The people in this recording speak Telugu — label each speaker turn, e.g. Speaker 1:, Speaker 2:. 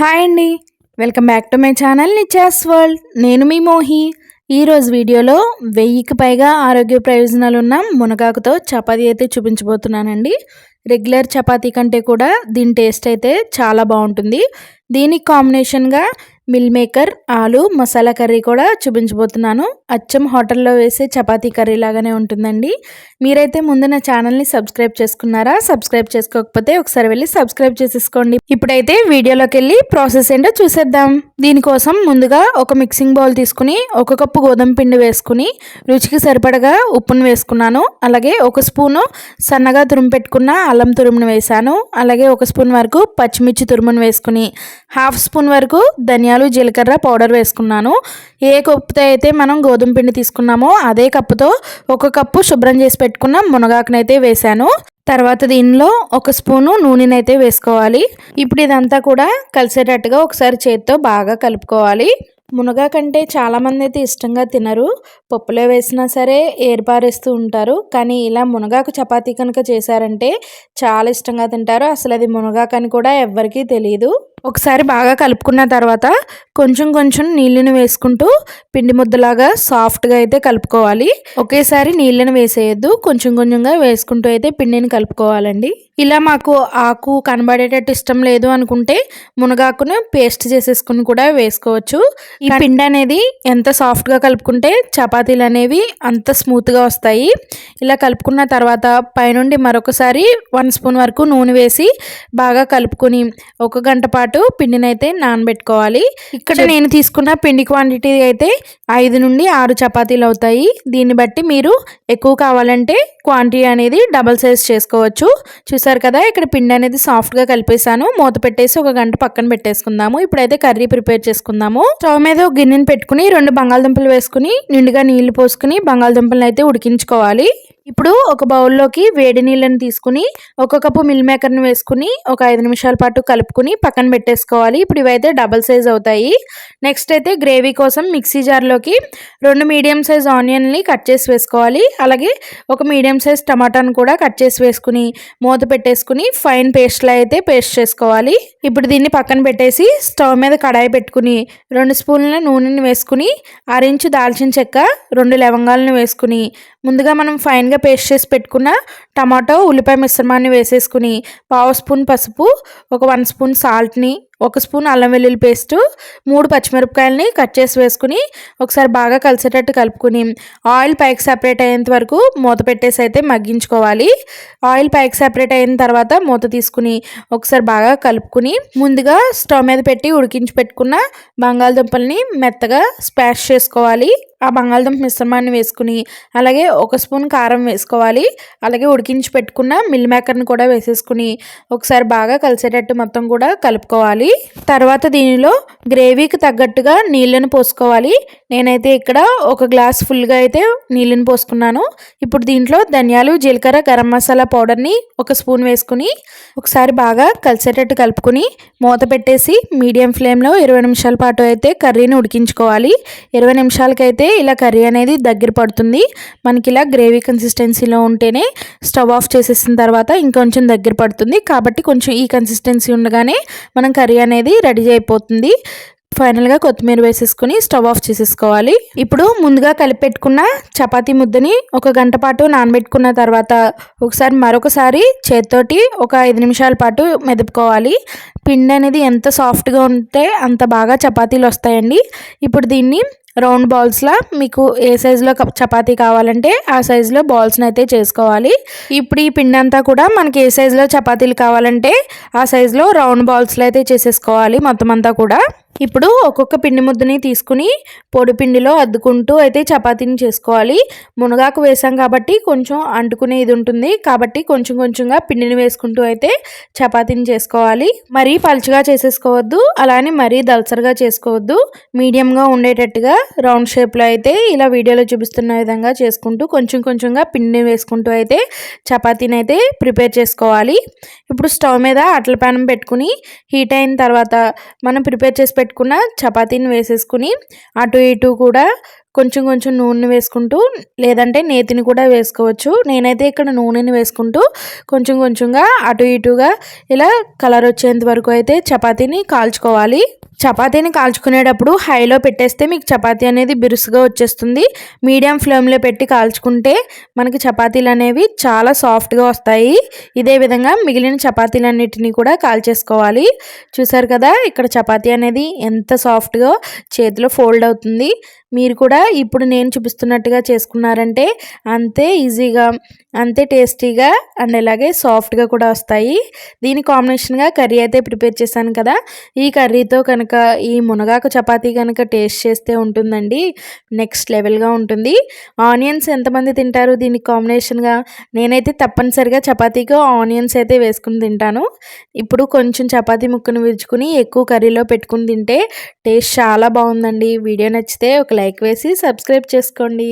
Speaker 1: హాయ్ అండి. Welcome back to my channel Nicha's world. నేను మీ మోహి. ఈరోజు వీడియోలో వెయ్యికి పైగా ఆరోగ్య ప్రయోజనాలు ఉన్న మునగాకుతో చపాతీ అయితే చూపించబోతున్నానండి. రెగ్యులర్ చపాతీ కంటే కూడా దీని టేస్ట్ అయితే చాలా బాగుంటుంది. దీనికి కాంబినేషన్గా మిల్ మేకర్ ఆలు మసాలా కర్రీ కూడా చూపించబోతున్నాను. అచ్చం హోటల్లో వేసే చపాతీ కర్రీ లాగానే ఉంటుందండి. మీరైతే ముందు నా ఛానల్ని సబ్స్క్రైబ్ చేసుకున్నారా? సబ్స్క్రైబ్ చేసుకోకపోతే ఒకసారి వెళ్ళి సబ్స్క్రైబ్ చేసేసుకోండి. ఇప్పుడైతే వీడియోలోకి వెళ్ళి ప్రాసెస్ ఏంటో చూసేద్దాం. దీనికోసం ముందుగా ఒక మిక్సింగ్ బౌల్ తీసుకుని ఒక కప్పు గోధుమ పిండి వేసుకుని రుచికి సరిపడగా ఉప్పును వేసుకున్నాను. అలాగే ఒక స్పూను సన్నగా తురుము పెట్టుకున్న అల్లం తురుమును వేశాను. అలాగే ఒక స్పూన్ వరకు పచ్చిమిర్చి తురుమును వేసుకుని హాఫ్ స్పూన్ వరకు ధనియాలు జీలకర్ర పౌడర్ వేసుకున్నాను. ఏ కప్పుతో అయితే మనం గోధుమ పిండి తీసుకున్నామో అదే కప్పుతో ఒక కప్పు శుభ్రం చేసి పెట్టుకున్న మునగాకునైతే వేశాను. తర్వాత దీనిలో ఒక స్పూను నూనెనైతే వేసుకోవాలి. ఇప్పుడు ఇదంతా కూడా కలిసేటట్టుగా ఒకసారి చేతితో బాగా కలుపుకోవాలి. మునగా కంటే చాలామంది అయితే ఇష్టంగా తినరు. పప్పులో వేసినా సరే ఏర్పారేస్తూ ఉంటారు. కానీ ఇలా మునగాకు చపాతీ కనుక చేశారంటే చాలా ఇష్టంగా తింటారు. అసలు అది మునగాకు అని కూడా ఎవ్వరికీ తెలియదు ఒకసారి బాగా కలుపుకున్న తర్వాత కొంచెం కొంచెం నీళ్ళని వేసుకుంటూ పిండి ముద్దలాగా సాఫ్ట్గా అయితే కలుపుకోవాలి. ఒకేసారి నీళ్ళని వేసేయద్దు. కొంచెం కొంచెంగా వేసుకుంటూ అయితే పిండిని కలుపుకోవాలండి. ఇలా మాకు ఆకు కనబడేటట్టు ఇష్టం లేదు అనుకుంటే మునగాకును పేస్ట్ చేసేసుకుని కూడా వేసుకోవచ్చు. ఈ పిండి అనేది ఎంత సాఫ్ట్గా కలుపుకుంటే చపాతీలు అనేవి అంత స్మూత్గా వస్తాయి. ఇలా కలుపుకున్న తర్వాత పైనుండి మరొకసారి వన్ స్పూన్ వరకు నూనె వేసి బాగా కలుపుకొని ఒక గంట పాటు పిండిని అయితే నానబెట్టుకోవాలి. ఇక్కడ నేను తీసుకున్న పిండి క్వాంటిటీ అయితే ఐదు నుండి ఆరు చపాతీలు అవుతాయి. దీన్ని బట్టి మీరు ఎక్కువ కావాలంటే క్వాంటిటీ అనేది డబల్ సైజ్ చేసుకోవచ్చు. చూసారు కదా ఇక్కడ పిండి అనేది సాఫ్ట్గా కలిపేసాను మూత పెట్టేసి ఒక గంట పక్కన పెట్టేసుకుందాము. ఇప్పుడైతే కర్రీ ప్రిపేర్ చేసుకుందాము. స్టవ్ మీద ఒక గిన్నెని పెట్టుకుని రెండు బంగాళదుంపలు వేసుకుని నిండుగా నీళ్ళు పోసుకుని బంగాళదుంపలను అయితే ఉడికించుకోవాలి. ఇప్పుడు ఒక బౌల్లోకి వేడి నీళ్ళని తీసుకుని ఒక కప్పు మిల్ మేకర్ని వేసుకుని ఒక ఐదు నిమిషాల పాటు కలుపుకుని పక్కన పెట్టేసుకోవాలి. ఇప్పుడు ఇవైతే డబల్ సైజ్ అవుతాయి. నెక్స్ట్ అయితే గ్రేవీ కోసం మిక్సీ జార్లోకి రెండు మీడియం సైజ్ ఆనియన్ని కట్ చేసి వేసుకోవాలి. అలాగే ఒక మీడియం సైజ్ టమాటాను కూడా కట్ చేసి వేసుకుని మూత పెట్టేసుకుని ఫైన్ పేస్ట్లా అయితే పేస్ట్ చేసుకోవాలి. ఇప్పుడు దీన్ని పక్కన పెట్టేసి స్టవ్ మీద కడాయి పెట్టుకుని రెండు స్పూన్ల నూనెని వేసుకుని అరించు దాల్చిన చెక్క రెండు లవంగాలను వేసుకుని ముందుగా మనం ఫైన్గా పేస్ట్ చేసి పెట్టుకున్న టమాటో ఉల్లిపాయ మిశ్రమాన్ని వేసేసుకుని పావు స్పూన్ పసుపు ఒక వన్ స్పూన్ సాల్ట్ని ఒక స్పూన్ అల్లం వెల్లుల్లి పేస్టు మూడు పచ్చిమిరపకాయలని కట్ చేసి వేసుకుని ఒకసారి బాగా కలిసేటట్టు కలుపుకుని ఆయిల్ పైకి సపరేట్ అయ్యేంత వరకు మూత పెట్టేసి అయితే మగ్గించుకోవాలి. ఆయిల్ పైకి సపరేట్ అయిన తర్వాత మూత తీసుకుని ఒకసారి బాగా కలుపుకుని ముందుగా స్టవ్ మీద పెట్టి ఉడికించి పెట్టుకున్న బంగాళదుంపల్ని మెత్తగా స్పాష్ చేసుకోవాలి. ఆ బంగాళదుంప మిశ్రమాన్ని వేసుకుని అలాగే ఒక స్పూన్ కారం వేసుకోవాలి. అలాగే ఉడికించి పెట్టుకున్న మిల్ మేకర్ని కూడా వేసేసుకుని ఒకసారి బాగా కలిసేటట్టు మొత్తం కూడా కలుపుకోవాలి. తర్వాత దీనిలో గ్రేవీకి తగ్గట్టుగా నీళ్ళను పోసుకోవాలి. నేనైతే ఇక్కడ ఒక గ్లాస్ ఫుల్గా అయితే నీళ్ళని పోసుకున్నాను. ఇప్పుడు దీంట్లో ధనియాలు జీలకర్ర గరం మసాలా పౌడర్ని ఒక స్పూన్ వేసుకుని ఒకసారి బాగా కలిసేటట్టు కలుపుకుని మూత పెట్టేసి మీడియం ఫ్లేమ్లో ఇరవై నిమిషాల పాటు అయితే కర్రీని ఉడికించుకోవాలి. ఇరవై నిమిషాలకైతే ఇలా కర్రీ అనేది దగ్గర పడుతుంది. మనకి ఇలా గ్రేవీ కన్సిస్టెన్సీలో ఉంటేనే స్టవ్ ఆఫ్ చేసేసిన తర్వాత ఇంకొంచెం దగ్గర పడుతుంది. కాబట్టి కొంచెం ఈ కన్సిస్టెన్సీ ఉండగానే మనం కర్రీ అనేది రెడీ అయిపోతుంది. ఫైనల్గా కొత్తిమీర వేసేసుకుని స్టవ్ ఆఫ్ చేసేసుకోవాలి. ఇప్పుడు ముందుగా కలిపెట్టుకున్న చపాతీ ముద్దని ఒక గంట పాటు నానబెట్టుకున్న తర్వాత ఒకసారి మరొకసారి చేతితోటి ఒక ఐదు నిమిషాల పాటు మెదుపుకోవాలి. పిండి అనేది ఎంత సాఫ్ట్గా ఉంటే అంత బాగా చపాతీలు వస్తాయండి. ఇప్పుడు దీన్ని రౌండ్ బాల్స్లా మీకు ఏ సైజులో చపాతీ కావాలంటే ఆ సైజులో బాల్స్ని అయితే చేసుకోవాలి. ఇప్పుడు ఈ పిండి అంతా కూడా మనకి ఏ సైజులో చపాతీలు కావాలంటే ఆ సైజులో రౌండ్ బాల్స్లో అయితే చేసేసుకోవాలి మొత్తం అంతా కూడా. ఇప్పుడు ఒక్కొక్క పిండి ముద్దని తీసుకుని పొడి పిండిలో అద్దుకుంటూ అయితే చపాతీని చేసుకోవాలి. మునగాకు వేసాం కాబట్టి కొంచెం అంటుకునే ఇది ఉంటుంది. కాబట్టి కొంచెం కొంచెంగా పిండిని వేసుకుంటూ అయితే చపాతీని చేసుకోవాలి. మరీ పలుచగా చేసేసుకోవద్దు. అలానే మరీ దల్సరగా చేసుకోవద్దు. మీడియంగా ఉండేటట్టుగా రౌండ్ షేప్లో అయితే ఇలా వీడియోలో చూపిస్తున్న విధంగా చేసుకుంటూ కొంచెం కొంచెంగా పిండిని వేసుకుంటూ అయితే చపాతీని అయితే ప్రిపేర్ చేసుకోవాలి. ఇప్పుడు స్టవ్ మీద అట్ల పానం పెట్టుకుని హీట్ అయిన తర్వాత మనం ప్రిపేర్ చేసి పెట్టుకున్న చపాతీని వేసేసుకుని అటు ఇటు కూడా కొంచెం కొంచెం నూనె వేసుకుంటూ లేదంటే నేతిని కూడా వేసుకోవచ్చు. నేనైతే ఇక్కడ నూనెని వేసుకుంటూ కొంచెం కొంచెంగా అటు ఇటుగా ఇలా కలర్ వచ్చేంత వరకు అయితే చపాతీని కాల్చుకోవాలి. చపాతీని కాల్చుకునేటప్పుడు హైలో పెట్టేస్తే మీకు చపాతీ అనేది బిరుసుగా వచ్చేస్తుంది. మీడియం ఫ్లేమ్లో పెట్టి కాల్చుకుంటే మనకి చపాతీలు అనేవి చాలా సాఫ్ట్గా వస్తాయి. ఇదే విధంగా మిగిలిన చపాతీలన్నిటినీ కూడా కాల్చేసుకోవాలి. చూసారు కదా ఇక్కడ చపాతీ అనేది ఎంత సాఫ్ట్గా చేతిలో ఫోల్డ్ అవుతుంది. మీరు కూడా ఇప్పుడు నేను చూపిస్తున్నట్టుగా చేసుకున్నారంటే అంతే ఈజీగా అంతే టేస్టీగా అండ్ అలాగే సాఫ్ట్గా కూడా వస్తాయి. దీని కాంబినేషన్గా కర్రీ అయితే ప్రిపేర్ చేశాను కదా ఈ కర్రీతో కనుక ఈ మునగాకు చపాతీ కనుక టేస్ట్ చేస్తే ఉంటుందండి. నెక్స్ట్ లెవెల్గా ఉంటుంది. ఆనియన్స్ ఎంతమంది తింటారు? దీనికి కాంబినేషన్గా నేనైతే తప్పనిసరిగా చపాతీకి ఆనియన్స్ అయితే వేసుకుని తింటాను. ఇప్పుడు కొంచెం చపాతీ ముక్కను విరుచుకుని ఎక్కువ కర్రీలో పెట్టుకుని తింటే టేస్ట్ చాలా బాగుందండి. వీడియో నచ్చితే ఒక లైక్ వేసి సబ్స్క్రైబ్ చేసుకోండి.